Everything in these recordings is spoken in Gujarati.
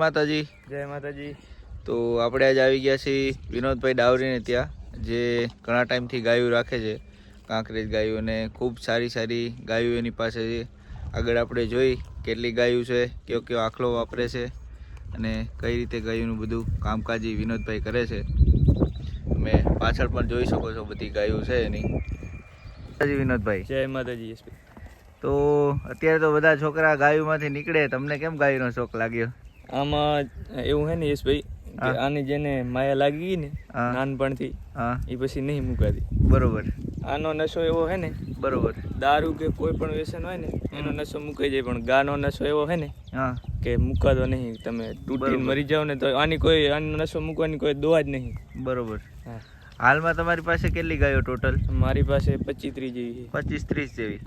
માતાજી. જય માતાજી. તો આપણે આજે આવી ગયા છીએ વિનોદભાઈ ડાવરીને ત્યાં જે ઘણા ટાઈમથી ગાયું રાખે છે કાંકરેજ ગાયું અને ખૂબ સારી સારી ગાયું એની પાસે છે. આગળ આપણે જોઈ કેટલી ગાયું છે કયો કયો આખલો વાપરે છે અને કઈ રીતે ગાયોનું બધું કામકાજી વિનોદભાઈ કરે છે. તમે પાછળ પણ જોઈ શકો છો બધી ગાયો છે એની. વિનોદભાઈ. જય માતાજી તો અત્યારે તો બધા છોકરા ગાયોમાંથી નીકળે તમને કેમ ગાયોનો શોખ લાગ્યો? આમાં એવું હે ને યશભાઈ કે આની જેને માયા લાગી ગઈ ને. નાનપણથી એ પછી નહીં મુકાતી. બરોબર. આનો નશો એવો હે ને બરોબર. દારૂ કે કોઈ પણ વ્યસન હોય ને એનો નશો મુકાઈ જાય. પણ ગાનો નશો એવો હે ને કે મુકાતો નહીં. તમે તૂટીને મરી જાવ ને તો આની કોઈ આનો નશો મૂકવાની કોઈ દોવા જ નહીં. બરોબર. હા. હાલમાં તમારી પાસે કેટલી ગાયો ટોટલ? મારી પાસે પચીસ ત્રીસ જેવી પચીસ ત્રીસ જેવી.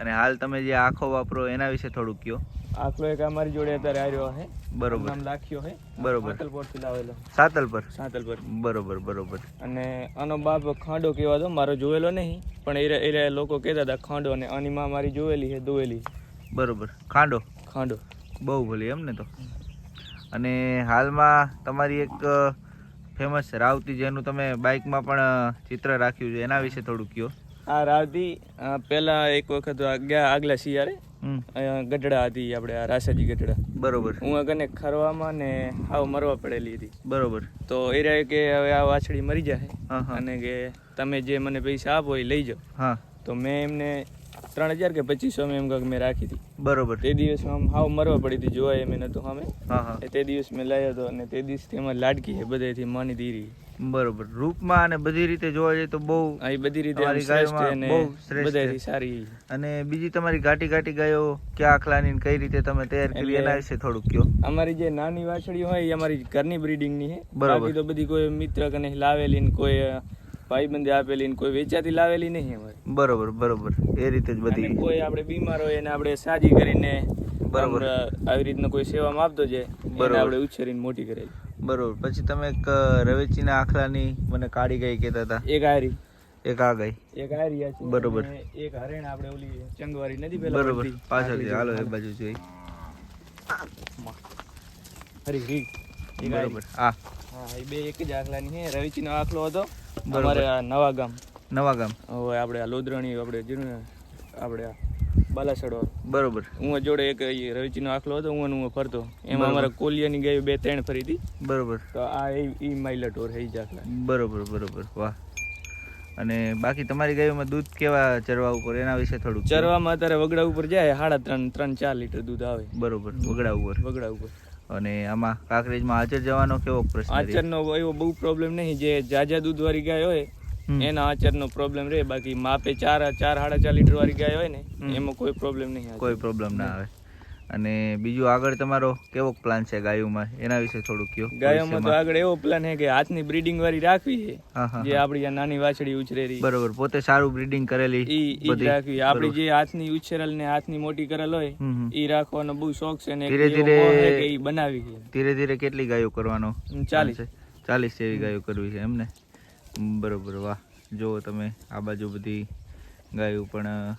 અને હાલ તમે જે આખો વાપરો એના વિશે થોડુંક કયો આખલો એક અમારી જોડે અત્યારે આવ્યો હે. બરોબર. નામ લાખ્યો હે. બરોબર. સાતલપોરથી લાવેલો. સાતલ પર? સાતલ બરોબર બરોબર. અને આનો બાપ ખાંડો કહેવાતો મારો જોયેલો નહીં પણ એ એ લોકો કહેતા હતા ખાંડો અને આની માં મારી જોયેલી છે દોયેલી. બરોબર. ખાંડો? ખાંડો. બહુ ભલી એમ ને તો. અને હાલમાં તમારી એક ફેમસ રાવતી જેનું તમે બાઇકમાં પણ ચિત્ર રાખ્યું છે એના વિશે થોડું કયો? આ રાવતી પહેલાં એક વખત ગયા આગલા શિયાળે અહીંયા ગઢડા હતી આપણે આ રાસાજી ગઢડા. બરોબર. હું કને ખરવામાં ને આવ મરવા પડેલી હતી. બરોબર. તો એ રહે કે હવે આ વાછડી મરી જાય અને કે તમે જે મને પૈસા આપો એ લઈ જાઓ. હા. તો મેં એમને ત્રણ હજાર કે પચીસો મેં એમ કંઈક મેં રાખી હતી. બરોબર. તે દિવસ આમ હાવ મરવા પડી હતી જોવાય એમ નતું હા તે દિવસ મેં લાવ્યો હતો અને તે દિવસથી એમાં લાડકી છે બધેથી માની દીરી બરોબર. રૂપમાં અને બધી રીતે જોવા જઈએ તો બહુ બધી રીતે છે બહુ છે. સારી. અને બીજી તમારી ઘાટી ઘાટી ગાયો ક્યાં આખલાની ને કઈ રીતે તમે તૈયાર કરી? એના વિશે થોડુંક કયો અમારી જે નાની વાછડી હોય એ અમારી ઘરની બ્રીડિંગની છે. બરાબર. તો બધી કોઈ મિત્ર કને લાવેલી ને કોઈ ભાઈબંધે આપેલી ને કોઈ વેચાતી લાવેલી નહીં અમારી. બરોબર બરોબર. એ રીતે જ બધી. કોઈ આપણે બીમાર હોય એને આપણે સાજી કરીને બરોબર. આવી રીતના કોઈ સેવામાં આપતો જાય બરોબર બરાબર. આપણે ઉછેરીને મોટી કરેલી બરોબર. પછી તમે એક રવેચીના આખલાની મને કાળી ગાય કહેતા હતા. એક હારી એક આ ગાય. એક હારી આ છે. બરોબર. એક હરેણ આપણે ઓલી ચંગવારી નથી પેલા બરોબર. પાછળ હાલો એ બાજુ જોઈ. હરી હરી બરોબર. આ હા એ બે એક જ આખલાની છે. રવિચીનો આખલો હતો. અમારે આ નવા ગામ. નવા ગામ. હવે આપણે આ લોદરણી આપણે જીરું આપણે આ બાલાસડો બરોબર. હું જોડે એક રવિચીનો આખલો હતો હું હું ફરતો. એમાં અમારા કોલિયાની ગાયો બે ત્રણ ફરી હતી. બરોબર. તો આ એ ઈ માઇલા ટોર ઈ જ આખલા. બરોબર બરોબર. વાહ. અને બાકી તમારી ગાયોમાં દૂધ કેવા ચરવા ઉપર? એના વિશે થોડું ચરવામાં અત્યારે વગડા ઉપર જાય સાડા ત્રણ ત્રણ ચાર લીટર દૂધ આવે. બરોબર વગડા ઉપર. વગડા ઉપર. અને આમાં કાંકરેજમાં હાજર જવાનો કેવો પ્રશ્ન રહે? આચરનો એવો બહુ પ્રોબ્લેમ નહીં જે જાજા દૂધ વાળી ગાય હોય. એના આચરનો પ્રોબ્લેમ રહે. બાકી માપે ચાર ચાર સાડા ચાર લીટર વાળી ગાય હોય ને એમાં કોઈ પ્રોબ્લેમ નહીં કોઈ પ્રોબ્લેમ ના આવે. અને બીજું આગળ તમારો કેવો પ્લાન છે ગાયોમાં? એના વિશે થોડું કયો? ગાયોમાં તો આગળ એવો પ્લાન છે કે હાથની બ્રીડિંગ વાળી રાખવી છે. જે આપણી આ નાની વાછડી ઉછરેલી. બરોબર પોતે સારું બ્રીડિંગ કરેલી ઈ. રાખવી. આપણી. જે હાથની ઉછેરલ ને હાથની મોટી કરેલ હોય. ઈ રાખવાનો બહુ શોખ છે ને ધીરે ધીરે- ઈ બનાવી ધીરે ધીરે કેટલી ગાયો કરવાનો ચાલીસ. ચાલીસ જેવી ગાયો કરવી છે એમને? બરોબર વાહ. જુઓ તમે આ બાજુ બધી ગાયું પણ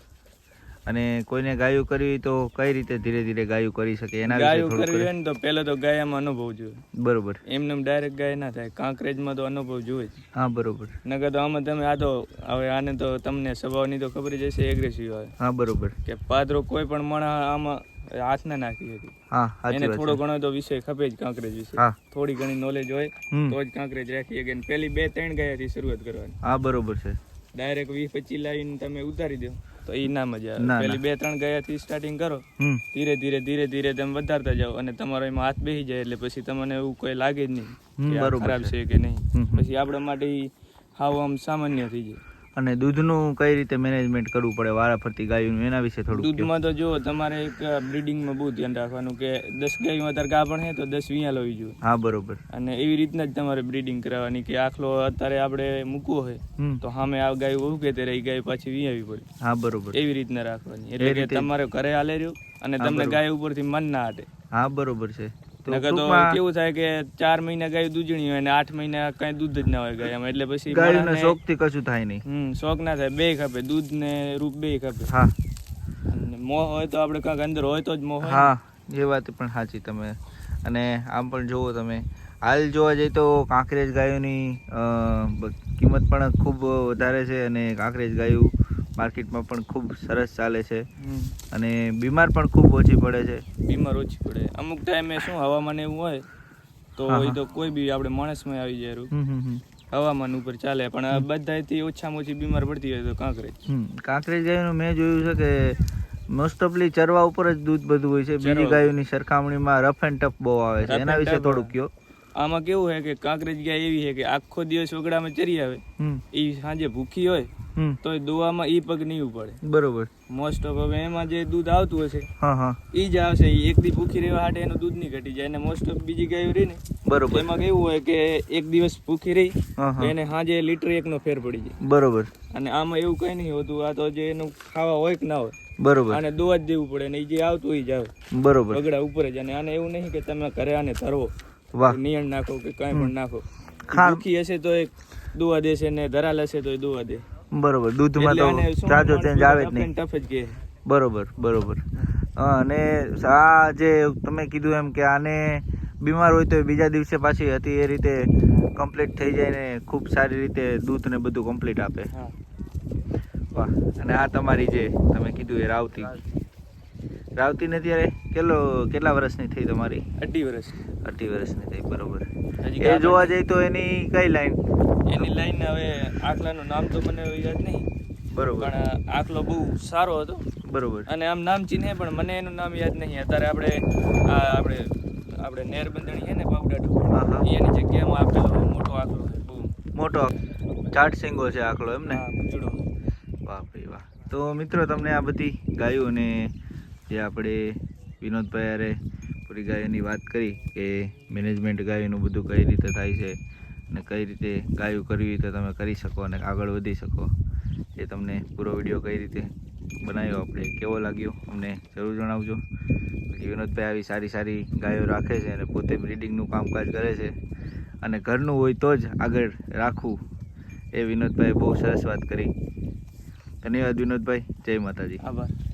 અને કોઈને ગાયું કરવી તો કઈ રીતે ધીરે ધીરે ગાયું કરી શકે? એના ગાયું ગાયો કરવી હોય ને તો પહેલા તો ગાયામાં અનુભવ જોઈએ. બરોબર. એમને ડાયરેક્ટ ગાય ના થાય. કાંકરેજમાં તો અનુભવ જોઈએ જ. હા બરોબર. નકર તો આમાં તમે આ તો હવે આને તો તમને સ્વભાવની તો ખબર જ હશે એગ્રેસિવ આવે. હા બરોબર. કે પાદરો કોઈ પણ માણસ આમાં હાથ ના નાખી હતી. હા એને થોડો ઘણો તો વિષય ખપે જ કાંકરેજ વિશે. થોડી ઘણી નોલેજ હોય તો જ કાંકરેજ રાખી શકે પેલી બે ત્રણ ગાયાથી શરૂઆત કરવાની. હા બરોબર છે. ડાયરેક્ટ વીસ પચીસ લાવીને તમે ઉતારી દો. તો એ ના મજા આવે. પેલી બે ત્રણ ગાયાથી સ્ટાર્ટિંગ કરો ધીરે ધીરે ધીરે ધીરે તમે વધારતા જાઓ અને તમારો એમાં હાથ બેસી જાય એટલે પછી તમને એવું કોઈ લાગે જ નહીં ખરાબ છે. કે નહીં. પછી આપણા માટે હાવ આમ સામાન્ય થઈ જાય. અને દૂધનું કઈ રીતે મેનેજમેન્ટ કરવું પડે વારાફરતી ગાયોનું? એના વિશે થોડું દૂધમાં તો જો તમારે એક બ્રીડિંગમાં બહુ ધ્યાન રાખવાનું કે દસ ગાયમાં અત્યારે ગાભણ હે તો દસ વિયા લેવી જોઈએ. હા બરોબર. અને એવી રીતના જ તમારે બ્રીડિંગ કરાવવાની કે આખલો અત્યારે આપણે મૂકવો હોય તો સામે આ ગાય બહુ કે ત્યારે એ ગાય પાછી વિયાવી પડે. હા બરોબર. એવી રીતના રાખવાની. એટલે કે તમારે ઘરે હાલે રહ્યું અને તમને ગાય ઉપરથી મન ના હટે. હા બરોબર છે. નકર તો કેવું થાય કે ચાર મહિના ગાય દૂધણી હોય ને આઠ મહિના કઈ દૂધ જ ના હોય ગાય એટલે પછી ગાયને શોખથી કશું થાય નહીં. હમ શોખ ના થાય. બે ખપે. દૂધ ને રૂપ બે ખપે. હા. અને મોહ હોય તો આપણે કાંઈક અંદર હોય તો જ મોહ. હા એ વાત પણ સાચી તમે. અને આમ પણ જુઓ તમે. હાલ જોવા જઈએ તો કાંકરેજ ગાયોની અ, કિંમત પણ ખૂબ વધારે છે અને કાંકરેજ ગાયું માર્કેટમાં પણ ખૂબ સરસ ચાલે છે. અને બીમાર પણ ખૂબ ઓછી પડે છે. બીમાર ઓછી પડે. અમુક ટાઈમે શું હવામાન એવું હોય તો એ તો કોઈ બી આપણે માણસમાં આવી જાય. હવામાન ઉપર ચાલે પણ આ બધાથી ઓછામાં ઓછી બીમાર પડતી હોય તો કાંકરેજ. કાંકરેજ ગાયનું મેં જોયું છે કે મોસ્ટ ઓફલી ચરવા ઉપર જ દૂધ બધું હોય છે. બીજી ગાયોની સરખામણીમાં રફ એન્ડ ટફ બહુ આવે છે. એના વિશે થોડું થોડુંક કયો આમાં કેવું છે કે કાંકરેજ ગાય એવી છે કે આખો દિવસ વગડામાં ચરી આવે. એ સાંજે ભૂખી હોય તો એ દોવામાં ઈ પગ નહીં ઉપાડે. બરોબર. મોસ્ટ ઓફ હવે એમાં જે દૂધ આવતું હશે હા હા. ઈ જ આવશે. ઈ એક દી ભૂખી રહેવા હાટે એનું દૂધ નહીં ઘટી જાય. અને મોસ્ટ ઓફ બીજી ગાયો રહી ને બરોબર. એમાં કેવું હોય કે એક દિવસ ભૂખી રહી એને સાંજે લીટર એકનો ફેર પડી જાય. બરોબર. અને આમાં એવું કઈ નહીં હોતું. આ તો જે એનું ખાવા હોય કે ના હોય બરોબર. અને દોવા જ દેવું પડે ને ઈ જે આવતું હોય જ આવે. બરોબર. બગડા ઉપર જ. અને આને એવું નહીં કે તમે ઘરે આને ધરવો વાહ. નિયણ નાખો કે કઈ પણ નાખો. ભૂખી હશે તો એક દોવા દેશે ને ધરાલ હશે તો એ દોવા દે. બરોબર દૂધમાં તો જાજો ચેન્જ આવે જ નહીં. બરોબર બરોબર. હા, અને આ જે તમે કીધું એમ કે આને બીમાર હોય તો બીજા દિવસે પાછી હતી એ રીતે કમ્પ્લીટ થઈ જાય ને ખૂબ સારી રીતે દૂધ ને બધું કમ્પ્લીટ આપે. વાહ અને આ તમારી જે તમે કીધું એ રાવતી. રાવતીને ત્યારે કેટલો કેટલા વર્ષની થઈ તમારી? અઢી વર્ષ. અઢી વર્ષની થઈ બરોબર. એ જોવા. જઈએ તો એની કઈ લાઈન એની લાઈન હવે આખલાનું નામ તો મને યાદ નહીં. બરોબર. પણ આખલો બહુ સારો હતો. બરોબર. અને આમ નામ ચીને પણ મને એનું નામ યાદ નહીં. અત્યારે આપણે આ આપણે આપણે નેરબંધણી છે ને પાવડાટો એની જગ્યામાં આપેલો મોટો આખલો બહુ. મોટો ચાટ સિંગો છે આખલો એમ ને? પૂંછડો. વાહ ભાઈ વાહ. તો મિત્રો તમને આ બધી ગાયો અને જે આપણે વિનોદભાઈ અરે પૂરી ગાયોની વાત કરી કે મેનેજમેન્ટ ગાયોનું બધું કઈ રીતે થાય છે અને કઈ રીતે ગાયું કરવી તો તમે કરી શકો અને આગળ વધી શકો. એ તમને પૂરો વીડિયો કઈ રીતે બનાવ્યો આપણે, કેવો લાગ્યો અમને જરૂર જણાવજો. વિનોદભાઈ આવી સારી સારી ગાયો રાખે છે અને પોતે બ્રીડિંગનું કામકાજ કરે છે અને ઘરનું હોય તો જ આગળ રાખવું. એ વિનોદભાઈ બહુ સરસ વાત કરી. ધન્યવાદ વિનોદભાઈ. જય માતાજી. આભાર.